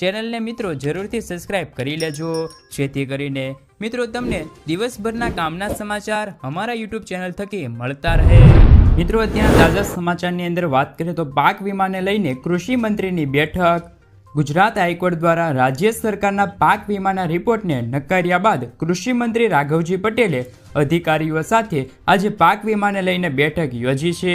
ચેનલને મિત્રો જરૂરથી સબસ્ક્રાઇબ કરી લેજો. જેથી કરીને મિત્રો તમને દિવસભરના કામના સમાચાર અમારા યુટ્યુબ ચેનલ થકી મળતા રહે. મિત્રો અત્યારના તાજા સમાચારની અંદર વાત કરીએ તો પાક વીમાને લઈને કૃષિ મંત્રીની બેઠક. ગુજરાત હાઈકોર્ટ દ્વારા રાજ્ય સરકારના પાક વીમાના રિપોર્ટને નકાર્યા બાદ કૃષિ મંત્રી રાઘવજી પટેલે અધિકારીઓ સાથે આજે પાક વીમાને લઈને બેઠક યોજી છે.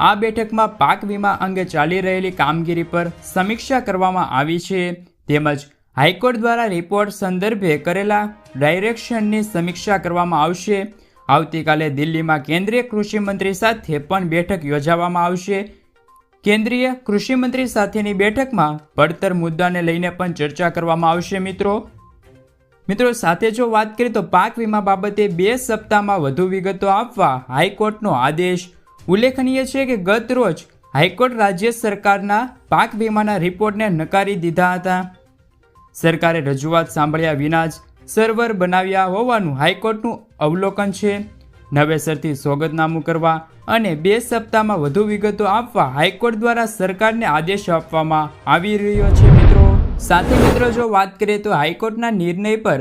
આ બેઠકમાં પાક વીમા અંગે ચાલી રહેલી કામગીરી પર સમીક્ષા કરવામાં આવી છે. તેમજ હાઈકોર્ટ દ્વારા રિપોર્ટ સંદર્ભે કરેલા ડાયરેક્શનની સમીક્ષા કરવામાં આવશે. આવતીકાલે દિલ્હીમાં કેન્દ્રીય કૃષિમંત્રી સાથે પણ બેઠક યોજાવામાં આવશે. કેન્દ્રીય કૃષિમંત્રી સાથેની બેઠકમાં પડતર મુદ્દાને લઈને પણ ચર્ચા કરવામાં આવશે મિત્રો. મિત્રો, સાથે જો વાત કરીએ તો પાક વીમા બાબતે બે સપ્તાહમાં વધુ વિગતો આપવા હાઈકોર્ટનો આદેશ ઉલ્લેખનીય છે કે ગત રોજ હાઈકોર્ટ રાજ્ય સરકારના પાક વીમાના રિપોર્ટને નકારી દીધા હતા. સરકારે રજૂઆત સાંભળ્યા વિના જ સર્વર બનાવ્યા હોવાનું હાઈકોર્ટનું અવલોકન છે. નવેસરથી સોગતનામું કરવા અને બે સપ્તાહમાં વધુ વિગતો આપવા હાઈકોર્ટ દ્વારા સરકારને આદેશ આપવામાં આવી રહ્યો છે મિત્રો. સાથે મિત્રો, જો વાત કરીએ તો હાઈકોર્ટના નિર્ણય પર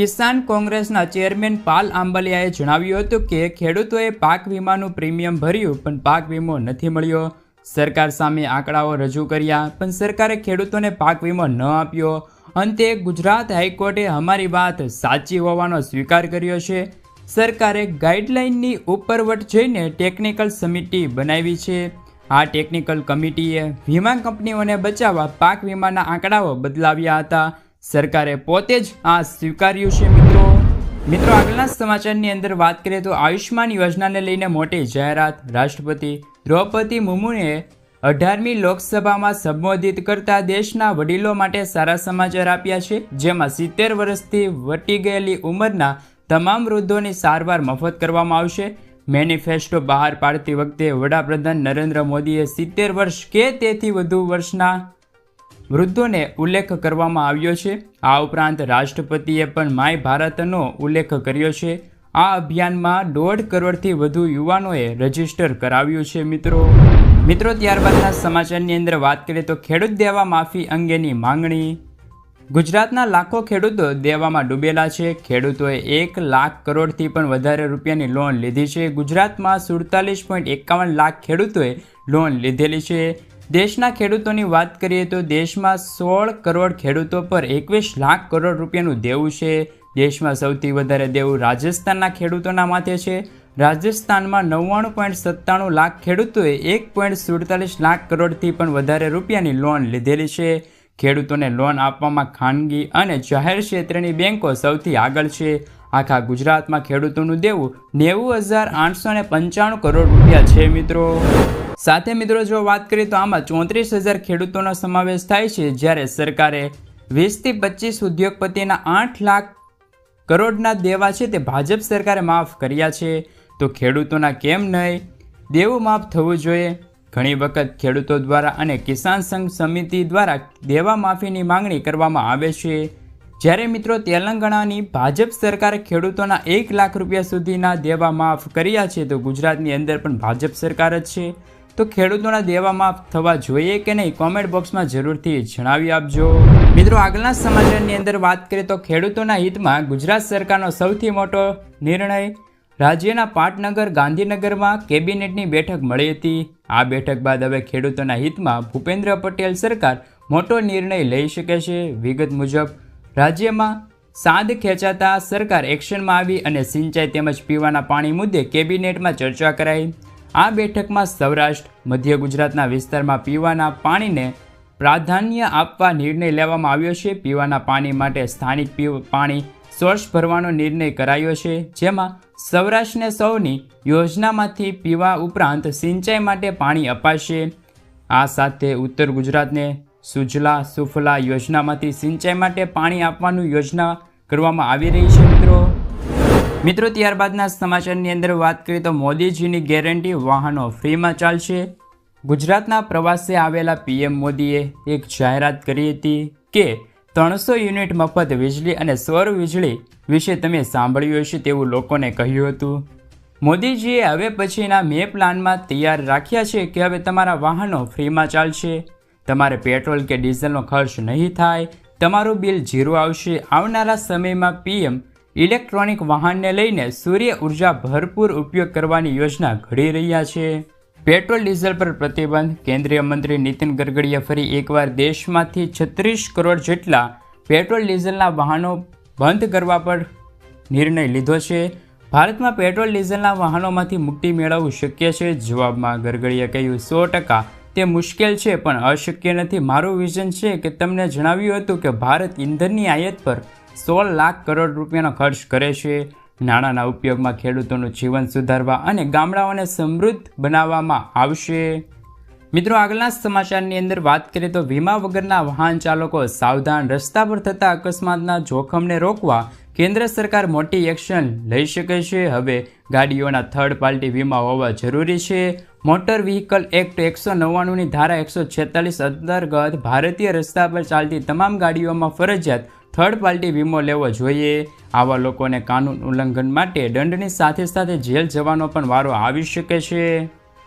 કિસાન કોંગ્રેસના ચેરમેન પાલ આંબલિયાએ જણાવ્યું હતું કે ખેડૂતોએ પાક વીમાનું પ્રીમિયમ ભર્યું, પણ પાક વીમો નથી મળ્યો. સરકાર સામે આંકડાઓ રજૂ કર્યા, પણ સરકારે ખેડૂતોને પાક વીમો ન આપ્યો. અંતે ગુજરાત હાઈકોર્ટે અમારી વાત સાચી હોવાનો સ્વીકાર કર્યો છે. સરકારે ગાઈડલાઇનની ઉપરવટ જઈને ટેકનિકલ સમિતિ બનાવી છે. આ ટેકનિકલ કમિટીએ વીમા કંપનીઓને બચાવવા પાક વીમાના આંકડાઓ બદલાવ્યા હતા. સરકારે પોતે જ આ સ્વીકાર્યું છે, મિત્રો. મિત્રો, આગળના સમાચારની અંદર વાત કરીએ તો આયુષ્માન યોજનાને લઈને મોટી જાહેરાત રાષ્ટ્રપતિ દ્રૌપદી મુર્મુએ અઢારમી લોકસભામાં સંબોધિત કરતા દેશના વડીલો માટે સારા સમાચાર આપ્યા છે. જેમાં સિત્તેર વર્ષથી વટી ગયેલી ઉંમરના તમામ વૃદ્ધોની સારવાર મફત કરવામાં આવશે. મેનિફેસ્ટો બહાર પાડતી વખતે વડાપ્રધાન નરેન્દ્ર મોદીએ સિત્તેર વર્ષ કે તેથી વધુ વર્ષના વૃદ્ધોને ઉલ્લેખ કરવામાં આવ્યો છે. આ ઉપરાંત રાષ્ટ્રપતિએ પણ માય ભારતનો ઉલ્લેખ કર્યો છે. આ અભિયાનમાં દોઢ કરોડથી વધુ યુવાનોએ રજિસ્ટર કરાવ્યું છે, મિત્રો. મિત્રો, ત્યારબાદના સમાચારની અંદર વાત કરીએ તો ખેડૂત દેવા માફી અંગેની માંગણી. ગુજરાતના લાખો ખેડૂતો દેવામાં ડૂબેલા છે. ખેડૂતોએ એક લાખ કરોડથી પણ વધારે રૂપિયાની લોન લીધી છે. ગુજરાતમાં સુડતાલીસ પોઈન્ટ એકાવન લાખ ખેડૂતોએ લોન લીધેલી છે. દેશના ખેડૂતોની વાત કરીએ તો દેશમાં સોળ કરોડ ખેડૂતો પર એકવીસ લાખ કરોડ રૂપિયાનું દેવું છે. દેશમાં સૌથી વધારે દેવું રાજસ્થાનના ખેડૂતોના માથે છે. રાજસ્થાનમાં નવ્વાણું પોઈન્ટ સત્તાણું લાખ ખેડૂતોએ એક પોઈન્ટ સુડતાલીસ લાખ કરોડથી પણ વધારે રૂપિયાની લોન લીધેલી છે. ખેડૂતોને લોન આપવામાં ખાનગી અને જાહેર ક્ષેત્રની બેન્કો સૌથી આગળ છે. આખા ગુજરાતમાં ખેડૂતોનું દેવું નેવું હજાર આઠસો ને પંચાણું કરોડ રૂપિયા છે, મિત્રો. સાથે મિત્રો, જો વાત કરીએ તો આમાં ચોત્રીસ હજાર ખેડૂતોનો સમાવેશ થાય છે, જ્યારે સરકારે વીસથી પચીસ ઉદ્યોગપતિના આઠ લાખ કરોડના દેવા છે તે ભાજપ સરકારે માફ કર્યા છે. તો ખેડૂતોના કેમ નહીં? દેવું માફ થવું જોઈએ. ઘણી વખત ખેડૂતો દ્વારા અને કિસાન સંઘ સમિતિ દ્વારા દેવા માફીની માંગણી કરવામાં આવે છે. જ્યારે મિત્રો તેલંગાણાની ભાજપ સરકારે ખેડૂતોના એક લાખ રૂપિયા સુધીના દેવા માફ કર્યા છે, તો ગુજરાતની અંદર પણ ભાજપ સરકાર જ છે. તો ખેડૂતોના દેવા માફ થવા જોઈએ કે નહીં, કોમેન્ટ બોક્સમાં જરૂરથી જણાવી આપજો. મિત્રો, આગળના સમાચારની અંદર વાત કરીએ તો ખેડૂતોના હિતમાં ગુજરાત સરકારનો સૌથી મોટો નિર્ણય રાજ્યના પાટનગર, ગાંધીનગરમાં કેબિનેટની બેઠક મળી હતી. આ બેઠક બાદ હવે ખેડૂતોના હિતમાં ભૂપેન્દ્ર પટેલ સરકાર મોટો નિર્ણય લઈ શકે છે. વિગત મુજબ રાજ્યમાં સાંદ ખેંચાતા સરકાર એક્શનમાં આવી અને સિંચાઈ તેમજ પીવાના પાણી મુદ્દે કેબિનેટમાં ચર્ચા કરાઈ. આ બેઠકમાં સૌરાષ્ટ્ર, મધ્ય ગુજરાતના વિસ્તારમાં પીવાના પાણીને પ્રાધાન્ય આપવા નિર્ણય લેવામાં આવ્યો છે. પીવાના પાણી માટે સ્થાનિક પાણી સોર્સ ભરવાનો નિર્ણય કરાયો છે. જેમાં સૌરાષ્ટ્રને સૌની યોજનામાંથી પીવા ઉપરાંત સિંચાઈ માટે પાણી અપાશે. આ સાથે ઉત્તર ગુજરાતને સુજલા સુફલા યોજનામાંથી સિંચાઈ માટે પાણી આપવાનું યોજના કરવામાં આવી રહી છે, મિત્રો. મિત્રો, ત્યારબાદના સમાચારની અંદર વાત કરીએ તો મોદીજીની ગેરંટી વાહનો ફ્રીમાં ચાલશે. ગુજરાતના પ્રવાસે આવેલા પીએમ મોદીએ એક જાહેરાત કરી હતી કે ત્રણસો યુનિટ મફત વીજળી અને સૌર વીજળી વિશે તમે સાંભળ્યું હશે તેવું લોકોને કહ્યું હતું. મોદીજીએ હવે પછીના મે પ્લાનમાં તૈયાર રાખ્યા છે કે હવે તમારા વાહનો ફ્રીમાં ચાલશે. તમારે પેટ્રોલ કે ડીઝલનો ખર્ચ નહીં થાય, તમારું બિલ ઝીરો આવશે. આવનારા સમયમાં પીએમ ઇલેક્ટ્રોનિક વાહનને લઈને સૂર્ય ઊર્જા ભરપૂર ઉપયોગ કરવાની યોજના ઘડી રહ્યા છે. પેટ્રોલ ડીઝલ પર પ્રતિબંધ, કેન્દ્રીય મંત્રી નીતિન ગડકરીએ ફરી એકવાર દેશમાંથી છત્રીસ કરોડ જેટલા પેટ્રોલ ડીઝલના વાહનો બંધ કરવા પર નિર્ણય લીધો છે. ભારતમાં પેટ્રોલ ડીઝલના વાહનોમાંથી મુક્તિ મેળવવું શક્ય છે, જવાબમાં ગડકરીએ કહ્યું, સો ટકા તે મુશ્કેલ છે, પણ અશક્ય નથી. મારું વિઝન છે કે તમને જણાવ્યું હતું કે ભારત ઈંધણની આયાત પર સોળ લાખ કરોડ રૂપિયાનો ખર્ચ કરે છે. નાણાંના ઉપયોગમાં ખેડૂતોનું જીવન સુધારવા અને ગામડાઓને સમૃદ્ધ બનાવવામાં આવશે. મિત્રો, આગળના સમાચારની અંદર વાત કરીએ તો વીમા વગરના વાહન ચાલકો સાવધાન રસ્તા પર થતા અકસ્માતના જોખમને રોકવા કેન્દ્ર સરકાર મોટી એક્શન લઈ શકે છે. હવે ગાડીઓના થર્ડ પાર્ટી વીમા હોવા જરૂરી છે. મોટર વ્હીકલ એક્ટ એકસો નવ્વાણુંની ધારા એકસો છેતાલીસ અંતર્ગત ભારતીય રસ્તા પર ચાલતી તમામ ગાડીઓમાં ફરજિયાત થર્ડ પાર્ટી વીમો લેવો જોઈએ. આવા લોકોને કાનૂન ઉલ્લંઘન માટે દંડની સાથે સાથે જેલ જવાનો પણ વારો આવી શકે છે.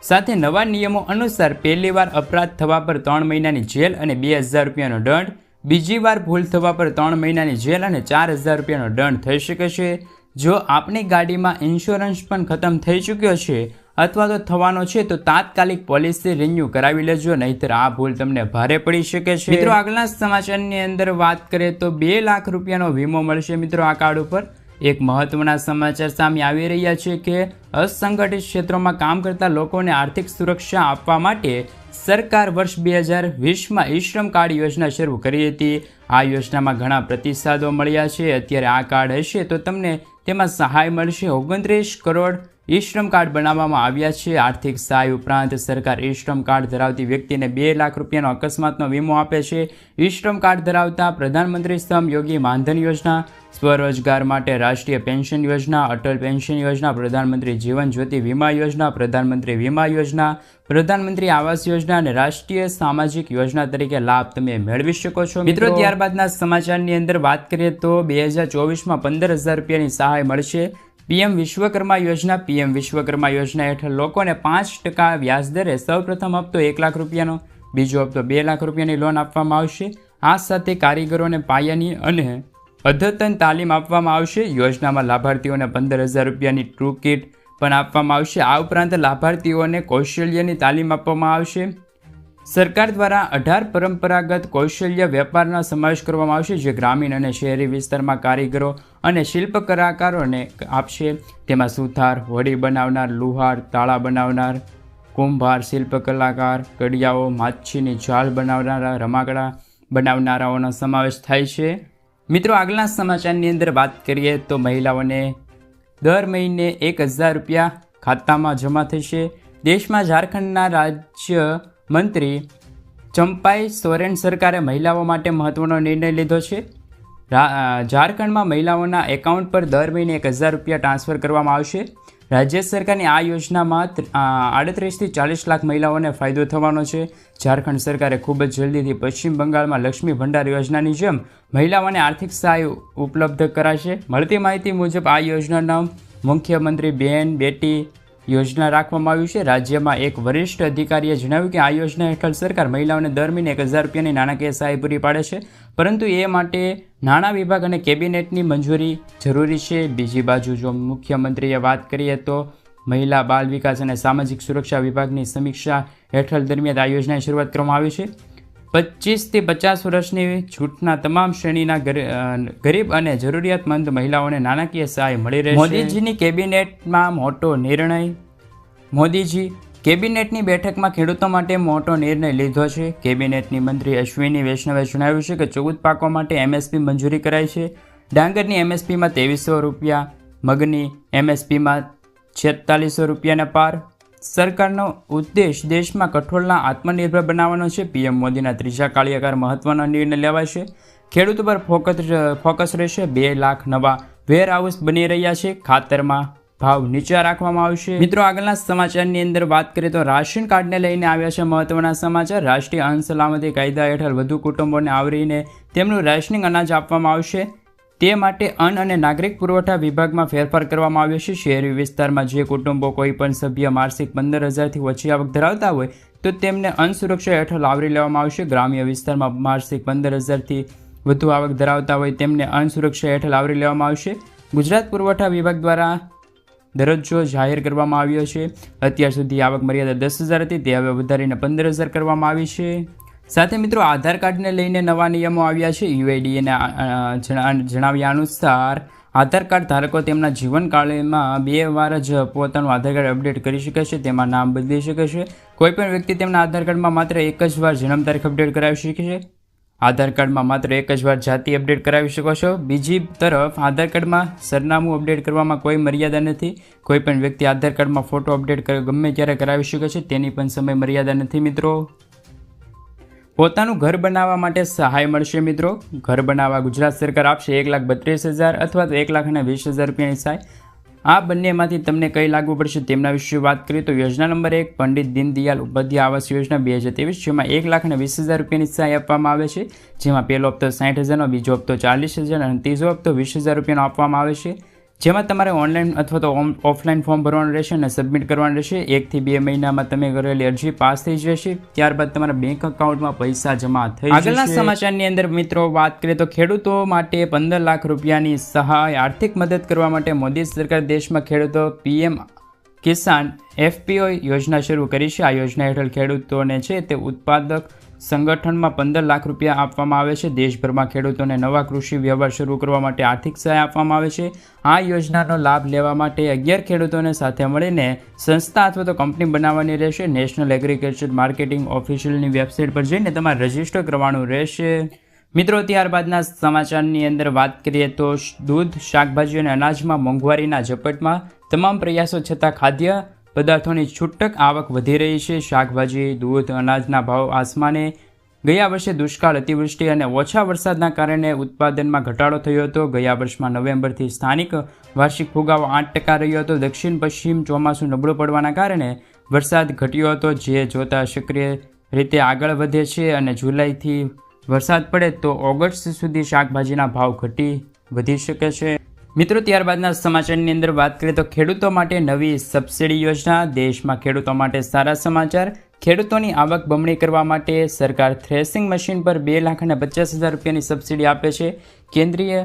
સાથે નવા નિયમો અનુસાર પહેલીવાર અપરાધ થવા પર ત્રણ મહિનાની જેલ અને બે હજાર રૂપિયાનો દંડ, બીજી વાર ભૂલ થવા પર ત્રણ મહિનાની જેલ અને ચાર હજાર રૂપિયાનો દંડ થઈ શકે છે. જો આપની ગાડીમાં ઇન્સ્યોરન્સ પણ ખતમ થઈ ચૂક્યો છે અથવા તો થવાનો છે, તો તાત્કાલિક પોલિસી રિન્યુ કરાવી લેજો, નહીતર આ ભૂલ તમને ભારે પડી શકે છે. મિત્રો આગલા સમાચારની અંદર વાત કરીએ તો બે લાખ રૂપિયાનો વીમો મળશે મિત્રો આ કાર્ડ ઉપર. એક મહત્વના સમાચાર સામે આવી રહ્યા છે કે, અસંગઠિત ક્ષેત્રોમાં કામ કરતા લોકોને આર્થિક સુરક્ષા આપવા માટે સરકાર વર્ષ બે હજાર વીસમાં ઈ શ્રમ કાર્ડ યોજના શરૂ કરી હતી. આ યોજનામાં ઘણા પ્રતિસાદો મળ્યા છે. અત્યારે આ કાર્ડ હશે તો તમને તેમાં સહાય મળશે. ઓગણત્રીસ કરોડ ઈ શ્રમ કાર્ડ બનાવવામાં આવ્યા છે. આર્થિક સહાય ઉપરાંત સરકાર ઈ શ્રમ કાર્ડ ધરાવતી વ્યક્તિને બે લાખ રૂપિયાનો અકસ્માતનો વીમો આપે છે. ઈ શ્રમ કાર્ડ ધરાવતા પ્રધાનમંત્રી શ્રમ યોગી માનધન યોજના સ્વરોજગાર માટે રાષ્ટ્રીય પેન્શન યોજના અટલ પેન્શન યોજના પ્રધાનમંત્રી જીવન જ્યોતિ વીમા યોજના પ્રધાનમંત્રી વીમા યોજના પ્રધાનમંત્રી આવાસ યોજના અને રાષ્ટ્રીય સામાજિક યોજના તરીકે લાભ તમે મેળવી શકો છો. મિત્રો ત્યારબાદના સમાચારની અંદર વાત કરીએ તો બે હજાર ચોવીસમાં પંદર હજાર રૂપિયાની સહાય મળશે. પીએમ વિશ્વકર્મા યોજના, પીએમ વિશ્વકર્મા યોજના હેઠળ લોકોને પાંચ ટકા વ્યાજદરે સૌપ્રથમ હપ્તો એક લાખ રૂપિયાનો, બીજો હપ્તો બે લાખ રૂપિયાની લોન આપવામાં આવશે. આ સાથે કારીગરોને પાયાની અને અદ્યતન તાલીમ આપવામાં આવશે. યોજનામાં લાભાર્થીઓને પંદર હજાર રૂપિયાની ટ્રુ કિટ પણ આપવામાં આવશે. આ ઉપરાંત લાભાર્થીઓને કૌશલ્યની તાલીમ આપવામાં આવશે. સરકાર દ્વારા અઢાર પરંપરાગત કૌશલ્ય વેપારનો સમાવેશ કરવામાં આવશે, જે ગ્રામીણ અને શહેરી વિસ્તારમાં કારીગરો અને શિલ્પ કલાકારોને આપશે. તેમાં સુથાર, હોડી બનાવનાર, લુહાર, તાળા બનાવનાર, કુંભાર શિલ્પ કલાકાર કડિયાઓ, માછીની જાળ બનાવનારા, રમાકડા બનાવનારાઓનો સમાવેશ થાય છે. મિત્રો, આગલા સમાચારની અંદર વાત કરીએ તો મહિલાઓને દર મહિને એક હજાર રૂપિયા ખાતામાં જમા થશે. દેશમાં ઝારખંડના રાજ્ય મંત્રી ચંપાઈ સોરેન સરકારે મહિલાઓ માટે મહત્વનો નિર્ણય લીધો છે. ઝારખંડમાં મહિલાઓના એકાઉન્ટ પર દર મહિને એક હજાર રૂપિયા ટ્રાન્સફર કરવામાં આવશે. રાજ્ય સરકારની આ યોજનામાં આડત્રીસથી ચાલીસ લાખ મહિલાઓને ફાયદો થવાનો છે. ઝારખંડ સરકારે ખૂબ જ જલ્દીથી પશ્ચિમ બંગાળમાં લક્ષ્મી ભંડાર યોજનાની જેમ મહિલાઓને આર્થિક સહાય ઉપલબ્ધ કરાશે. મળતી માહિતી મુજબ આ યોજનાનો મુખ્યમંત્રી બેન બેટી યોજના રાખવામાં આવ્યું છે. રાજ્યમાં એક વરિષ્ઠ અધિકારીએ જણાવ્યું કે આ યોજના હેઠળ સરકાર મહિલાઓને દર મહિને એક હજાર રૂપિયાની નાણાકીય સહાય પૂરી પાડે છે. પરંતુ એ માટે નાણાં વિભાગ અને કેબિનેટની મંજૂરી જરૂરી છે. બીજી બાજુ જો મુખ્યમંત્રીએ વાત કરીએ તો મહિલા બાળ વિકાસ અને સામાજિક સુરક્ષા વિભાગની સમીક્ષા હેઠળ દરમિયાન આ યોજનાની શરૂઆત કરવામાં આવી છે. પચીસથી પચાસ વર્ષની છૂટના તમામ શ્રેણીના ગરીબ અને જરૂરિયાતમંદ મહિલાઓને નાણાકીય સહાય મળી રહેશે. મોદીજીની કેબિનેટમાં મોટો નિર્ણય, મોદીજી કેબિનેટની બેઠકમાં ખેડૂતો માટે મોટો નિર્ણય લીધો છે. કેબિનેટની મંત્રી અશ્વિની વૈષ્ણવે જણાવ્યું છે કે ચૌદ પાકો માટે એમએસપી મંજૂરી કરાઈ છે. ડાંગરની એમએસપીમાં ત્રેવીસો રૂપિયા, મગની એમએસપીમાં છેતાલીસો રૂપિયાના પાર સરકારનો ઉદ્દેશ દેશમાં કઠોળના આત્મનિર્ભર બનાવવાનો છે. પીએમ મોદીના ત્રીજા કાર્યકાળ મહત્વનો નિર્ણય લેવાશે ખેડૂતો પર ફોકસ ફોકસ રહેશે. બે લાખ નવા વેરહાઉસ બની રહ્યા છે. ખાતરમાં ભાવ નીચા રાખવામાં આવશે. મિત્રો, આગળના સમાચારની અંદર વાત કરીએ તો રાશન કાર્ડને લઈને આવ્યા છે મહત્વના સમાચાર. રાષ્ટ્રીય અન્ન સલામતી કાયદા હેઠળ વધુ કુટુંબોને આવરીને તેમનું રાશનિંગ અનાજ આપવામાં આવશે. તે માટે અન્ન અને નાગરિક પુરવઠા વિભાગમાં ફેરફાર કરવામાં આવ્યો છે. શહેરી વિસ્તારમાં જે કુટુંબો કોઈ પણ સભ્ય માસિક પંદર હજારથી ઓછી આવક ધરાવતા હોય, તો તેમને અન્ન સુરક્ષા હેઠળ આવરી લેવામાં આવશે. ગ્રામ્ય વિસ્તારમાં માસિક પંદર હજારથી વધુ આવક ધરાવતા હોય તેમને અન્ન સુરક્ષા હેઠળ આવરી લેવામાં આવશે. ગુજરાત પુરવઠા વિભાગ દ્વારા દરજ્જો જાહેર કરવામાં આવ્યો છે. અત્યાર સુધી આવક મર્યાદા દસ હજાર હતી, તે હવે વધારીને પંદર હજાર કરવામાં આવી છે. સાથે મિત્રો આધાર કાર્ડને લઈને નવા નિયમો આવ્યા છે. યુએડીએના જણાવ્યા અનુસાર આધાર કાર્ડ ધારકો તેમના જીવનકાળમાં બે વાર જ પોતાનું આધાર કાર્ડ અપડેટ કરી શકે છે, તેમાં નામ બદલી શકે છે. કોઈપણ વ્યક્તિ તેમના આધાર કાર્ડમાં માત્ર એક જ વાર જન્મ તારીખ અપડેટ કરાવી શકે છે. આધાર કાર્ડમાં માત્ર એક જ વાર જાતિ અપડેટ કરાવી શકો છો. બીજી તરફ આધાર કાર્ડમાં સરનામું અપડેટ કરવામાં કોઈ મર્યાદા નથી. કોઈપણ વ્યક્તિ આધાર કાર્ડમાં ફોટો અપડેટ ગમે ત્યારે કરાવી શકે છે, તેની પણ સમય મર્યાદા નથી મિત્રો. પોતાનું ઘર બનાવવા માટે સહાય મળશે મિત્રો. ઘર બનાવવા ગુજરાત સરકાર આપશે એક લાખ બત્રીસ હજાર અથવા તો એક લાખ અને વીસ હજાર રૂપિયાની સહાય. આ બંનેમાંથી તમને કઈ લાગુ પડશે તેમના વિશે વાત કરીએ તો યોજના નંબર એક, પંડિત દીનદયાલ ઉપાધ્યાય આવાસ યોજના બે હજાર ત્રેવીસ, જેમાં એક લાખ અને વીસ હજાર રૂપિયાની સહાય આપવામાં આવે છે. જેમાં પહેલો હપ્તો સાઠ હજારનો, બીજો હપ્તો ચાલીસ હજાર અને ત્રીજો હપ્તો વીસ હજાર રૂપિયાનો આપવામાં આવે છે. જેમાં તમારે ઓનલાઈન અથવા તો ઓફલાઈન ફોર્મ ભરવાનું રહેશે અને સબમિટ કરવાનું રહેશે. એકથી બે મહિનામાં તમે કરેલી અરજી પાસ થઈ જશે ત્યારબાદ તમારા બેંક અકાઉન્ટમાં પૈસા જમા થઈ આગળના સમાચારની અંદર મિત્રો વાત કરીએ તો ખેડૂતો માટે પંદર લાખ રૂપિયાની સહાય આર્થિક મદદ કરવા માટે મોદી સરકાર દેશમાં ખેડૂતો પીએમ કિસાન એફપીઓ યોજના શરૂ કરી છે. આ યોજના હેઠળ ખેડૂતોને છે તે ઉત્પાદક સંગઠનમાં પંદર લાખ રૂપિયા આપવામાં આવે છે. દેશભરમાં ખેડૂતોને નવા કૃષિ વ્યવહાર શરૂ કરવા માટે આર્થિક સહાય આપવામાં આવે છે. આ યોજનાનો લાભ લેવા માટે અગિયાર ખેડૂતોને સાથે મળીને સંસ્થા અથવા તો કંપની બનાવવાની રહેશે. નેશનલ એગ્રીકલ્ચર માર્કેટિંગ ઓફિશિયલની વેબસાઇટ પર જઈને તમારે રજિસ્ટર કરવાનું રહેશે. મિત્રો, ત્યારબાદના સમાચારની અંદર વાત કરીએ તો દૂધ, શાકભાજી અને અનાજમાં મોંઘવારીના ઝપટમાં તમામ પ્રયાસો છતાં ખાદ્ય પદાર્થોની છૂટક આવક વધી રહી છે. શાકભાજી, દૂધ, અનાજના ભાવ આસમાને ગયા વર્ષે દુષ્કાળ, અતિવૃષ્ટિ અને ઓછા વરસાદના કારણે ઉત્પાદનમાં ઘટાડો થયો હતો. ગયા વર્ષમાં નવેમ્બરથી સ્થાનિક વાર્ષિક ફુગાવો આઠ ટકા રહ્યો હતો. દક્ષિણ પશ્ચિમ ચોમાસું નબળું પડવાના કારણે વરસાદ ઘટ્યો હતો, જે જોતા સક્રિય રીતે આગળ વધે છે અને જુલાઈથી વરસાદ પડે તો ઓગસ્ટ સુધી શાકભાજીના ભાવ ઘટી વધી શકે છે. મિત્રો, ત્યારબાદના સમાચારની અંદર વાત કરીએ તો ખેડૂતો માટે નવી સબસિડી યોજના, દેશમાં ખેડૂતો માટે સારા સમાચાર, ખેડૂતોની આવક બમણી કરવા માટે સરકાર થ્રેસિંગ મશીન પર બે લાખ અને પચાસ હજાર રૂપિયાની સબસિડી આપે છે. કેન્દ્રીય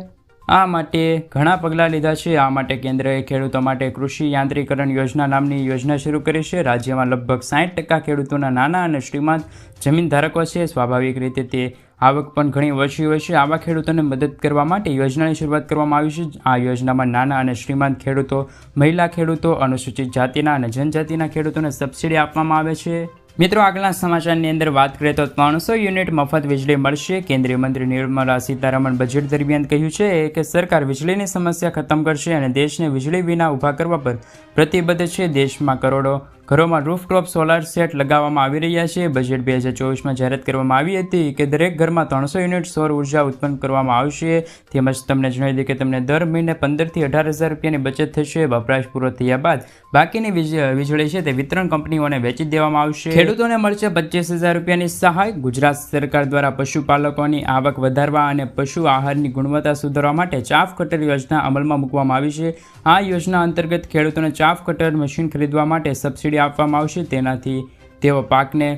આ માટે ઘણા પગલાં લીધા છે. આ માટે કેન્દ્રએ ખેડૂતો માટે કૃષિ યાંત્રિકરણ યોજના નામની યોજના શરૂ કરી છે. રાજ્યમાં લગભગ સાઠ ટકા ખેડૂતોના નાના અને શ્રીમંત જમીન ધારકો છે. સ્વાભાવિક રીતે તે આવક પણ ઘણી ઓછી હોય છે. આવા ખેડૂતોને મદદ કરવા માટે યોજનાની શરૂઆત કરવામાં આવી છે. આ યોજનામાં નાના અને શ્રીમંત ખેડૂતો, મહિલા ખેડૂતો, અનુસૂચિત જાતિના અને જનજાતિના ખેડૂતોને સબસિડી આપવામાં આવે છે. મિત્રો આગલા સમાચારની અંદર વાત કરીએ તો ત્રણસો યુનિટ મફત વીજળી મળશે. કેન્દ્રીય મંત્રી નિર્મલા સીતારમણ બજેટ દરમિયાન કહ્યું છે કે સરકાર વીજળીની સમસ્યા ખતમ કરશે અને દેશને વીજળી વિના ઊભા કરવા પર પ્રતિબદ્ધ છે. દેશમાં કરોડો ઘરોમાં રૂફટોપ સોલાર સેટ લગાવવામાં આવી રહ્યા છે. બજેટ બે હજાર ચોવીસમાં જાહેરાત કરવામાં આવી હતી કે દરેક ઘરમાં ત્રણસો યુનિટ સૌર ઊર્જા ઉત્પન્ન કરવામાં આવશે. તેમજ તમને જણાવી દઈએ કે તમને દર મહિને પંદરથી અઢાર હજાર રૂપિયાની બચત થશે. વપરાશ પૂરો થયા બાદ બાકીની વીજળી છે તે વિતરણ કંપનીઓને વેચી દેવામાં આવશે. ખેડૂતોને મળશે પચીસ હજાર રૂપિયાની સહાય. ગુજરાત સરકાર દ્વારા પશુપાલકોની આવક વધારવા અને પશુ આહારની ગુણવત્તા સુધારવા માટે ચાફ કટર યોજના અમલમાં મૂકવામાં આવી છે. આ યોજના અંતર્ગત ખેડૂતોને ચાફ કટર મશીન ખરીદવા માટે સબસિડી સબસિડી આપવામાં આવશે. તેનાથી તેઓ પાકને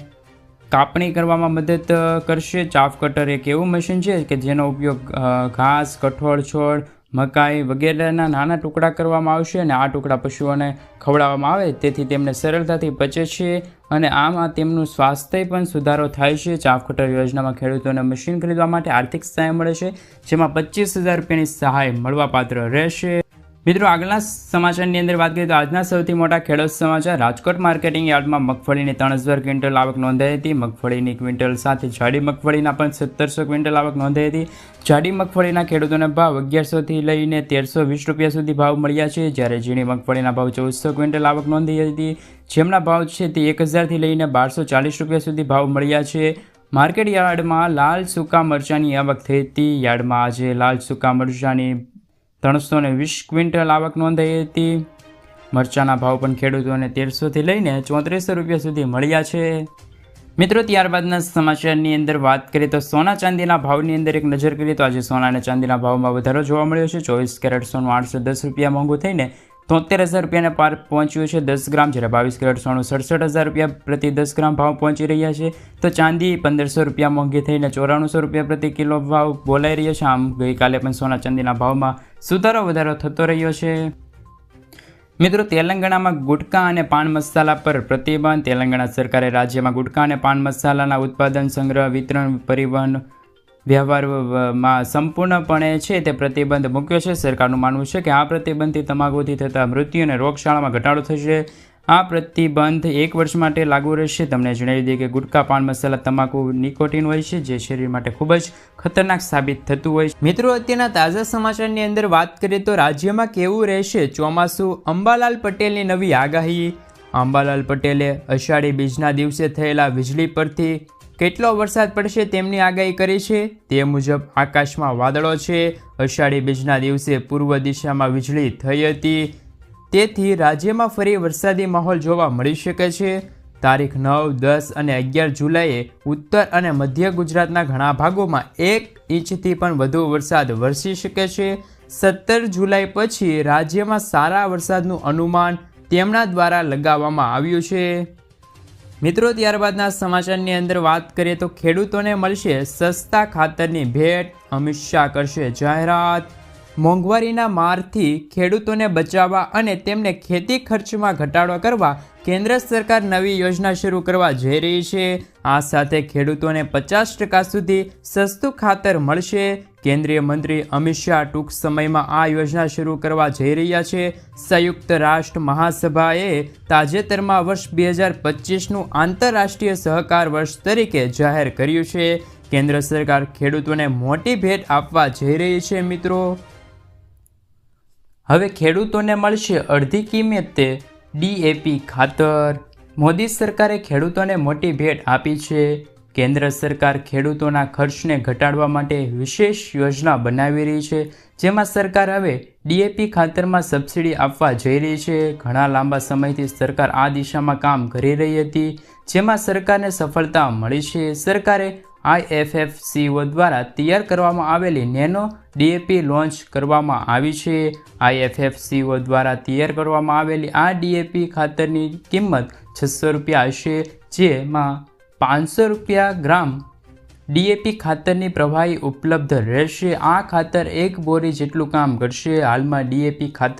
કાપણી કરવામાં મદદ કરશે. ચાફ કટર એક એવું મશીન છે કે જેનો ઉપયોગ ઘાસ, કઠોળ, છોડ, મકાઈ વગેરેના નાના ટુકડા કરવામાં આવશે અને આ ટુકડા પશુઓને ખવડાવવામાં આવે. તેથી તેમને સરળતાથી પચે છે અને આમાં તેમનું સ્વાસ્થ્ય પણ સુધારો થાય છે. ચાફ કટર યોજનામાં ખેડૂતોને મશીન ખરીદવા માટે આર્થિક સહાય મળે છે, જેમાં પચીસ હજાર રૂપિયાની સહાય મળવાપાત્ર રહેશે. મિત્રો, આગળના સમાચારની અંદર વાત કરીએ તો આજના સૌથી મોટા ખેડૂત સમાચાર. રાજકોટ માર્કેટિંગ યાર્ડમાં મગફળીની ત્રણ હજાર ક્વિન્ટલ આવક નોંધાઈ હતી. મગફળીની ક્વિન્ટલ સાથે જાડી મગફળીના પણ સત્તરસો ક્વિન્ટલ આવક નોંધાઈ હતી. જાડી મગફળીના ખેડૂતોને ભાવ અગિયારસોથી લઈને તેરસો વીસ રૂપિયા સુધી ભાવ મળ્યા છે. જ્યારે ઝીણી મગફળીના ભાવ ચૌદસો ક્વિન્ટલ આવક નોંધી હતી. જેમના ભાવ છે તે એક હજારથી લઈને બારસો ચાલીસ રૂપિયા સુધી ભાવ મળ્યા છે. માર્કેટ યાર્ડમાં લાલ સૂકા મરચાંની આવક થઈ હતી. યાર્ડમાં આજે લાલ સૂકા મરચાંની ત્રણસો ને વીસ ક્વિન્ટલ આવક નોંધાઈ હતી. મરચાના ભાવ પણ ખેડૂતોને તેરસોથી લઈને ચોત્રીસો રૂપિયા સુધી મળ્યા છે. મિત્રો, ત્યારબાદના સમાચારની અંદર વાત કરીએ તો સોના ચાંદીના ભાવની અંદર એક નજર કરીએ તો આજે સોના અને ચાંદીના ભાવમાં વધારો જોવા મળ્યો છે. ચોવીસ કેરેટ સોનું આઠસો દસ રૂપિયા મોંઘું થઈને તોતેર હજાર રૂપિયાને પાર પહોંચ્યું છે. દસ ગ્રામ, જ્યારે બાવીસ કેરેટ સોનું સડસઠ હજાર રૂપિયા પ્રતિ દસ ગ્રામ ભાવ પહોંચી રહ્યા છે. તો ચાંદી પંદરસો રૂપિયા મોંઘી થઈને ચોરાણુંસો રૂપિયા પ્રતિ કિલો ભાવ બોલાઈ રહ્યો છે. આમ ગઈકાલે પણ સોના ચાંદીના ભાવમાં સુધારો વધારો થતો રહ્યો છે. મિત્રો, તેલંગાણામાં ગુટકા અને પાન મસાલા પર પ્રતિબંધ. તેલંગાણા સરકારે રાજ્યમાં ગુટકા અને પાન મસાલાના ઉત્પાદન સંગ્રહ વિતરણ પરિવહન વ્યવહારમાં સંપૂર્ણપણે છે તે પ્રતિબંધ મૂક્યો છે. સરકારનું માનવું છે કે આ પ્રતિબંધથી તમાકુથી થતા મૃત્યુ અને રોગશાળામાં ઘટાડો થશે. આ પ્રતિબંધ એક વર્ષ માટે લાગુ રહેશે. તમને જણાવી દઈએ કે ગુટકા, પાન, મસાલા, તમાકુ, નિકોટિન હોય છે, જે શરીર માટે ખૂબ જ ખતરનાક સાબિત થતું હોય છે. મિત્રો, અત્યારના તાજા સમાચારની અંદર વાત કરીએ તો રાજ્યમાં કેવું રહેશે? ચોમાસું અંબાલાલ પટેલની નવી આગાહી. અંબાલાલ પટેલે અષાઢી બીજના દિવસે થયેલા વીજળી પરથી કેટલો વરસાદ પડશે તેમની આગાહી કરી છે? તે મુજબ આકાશમાં વાદળો છે. અષાઢી બીજના દિવસે પૂર્વ દિશામાં વીજળી થઈ હતી. તેથી રાજ્યમાં ફરી વરસાદી માહોલ જોવા મળી શકે છે. તારીખ નવ, દસ અને અગિયાર જુલાઈએ ઉત્તર અને મધ્ય ગુજરાતના ઘણા ભાગોમાં એક ઇંચથી પણ વધુ વરસાદ વરસી શકે છે. સત્તર જુલાઈ પછી રાજ્યમાં સારા વરસાદનું અનુમાન તેમના દ્વારા લગાવવામાં આવ્યું છે. મિત્રો, ત્યારબાદના સમાચારની અંદર વાત કરીએ તો ખેડૂતોને મળશે સસ્તા ખાતરની ભેટ. અમિત શાહ કરશે જાહેરાત. મોંઘવારીના મારથી ખેડૂતોને બચાવવા અને તેમને ખેતી ખર્ચમાં ઘટાડો કરવા કેન્દ્ર સરકાર નવી યોજના શરૂ કરવા જઈ રહી છે. આ સાથે ખેડૂતોને પચાસ ટકા સુધી સસ્તું ખાતર મળશે. કેન્દ્રીય મંત્રી અમિત શાહ ટૂંક સમયમાં આ યોજના શરૂ કરવા જઈ રહ્યા છે. સંયુક્ત રાષ્ટ્ર મહાસભાએ તાજેતરમાં વર્ષ બે હજાર પચીસનું આંતરરાષ્ટ્રીય સહકાર વર્ષ તરીકે જાહેર કર્યું છે. કેન્દ્ર સરકાર ખેડૂતોને મોટી ભેટ આપવા જઈ રહી છે, મિત્રો. હવે ખેડૂતોને મળશે અડધી કિંમતે ડીએપી ખાતર. મોદી સરકારે ખેડૂતોને મોટી ભેટ આપી છે. કેન્દ્ર સરકાર ખેડૂતોના ખર્ચને ઘટાડવા માટે વિશેષ યોજના બનાવી રહી છે, જેમાં સરકાર હવે ડીએપી ખાતરમાં સબસિડી આપવા જઈ રહી છે. ઘણા લાંબા સમયથી સરકાર આ દિશામાં કામ કરી રહી હતી, જેમાં સરકારને સફળતા મળી છે. સરકારે આઈએફએફસીઓ દ્વારા તૈયાર કરવામાં આવેલી નેનો ડીએપી લોન્ચ કરવામાં આવી છે. આઈએફએફસીઓ દ્વારા તૈયાર કરવામાં આવેલી આ ડીએપી ખાતરની કિંમત છસો રૂપિયા હશે, જેમાં પાંચસો રૂપિયા ગ્રામ ડીએપી ખાતરની પ્રવાહી ઉપલબ્ધ રહેશે. આ ખાતર એક બોરી જેટલું કામ કરશે. હાલમાં ડીએપી ખાતર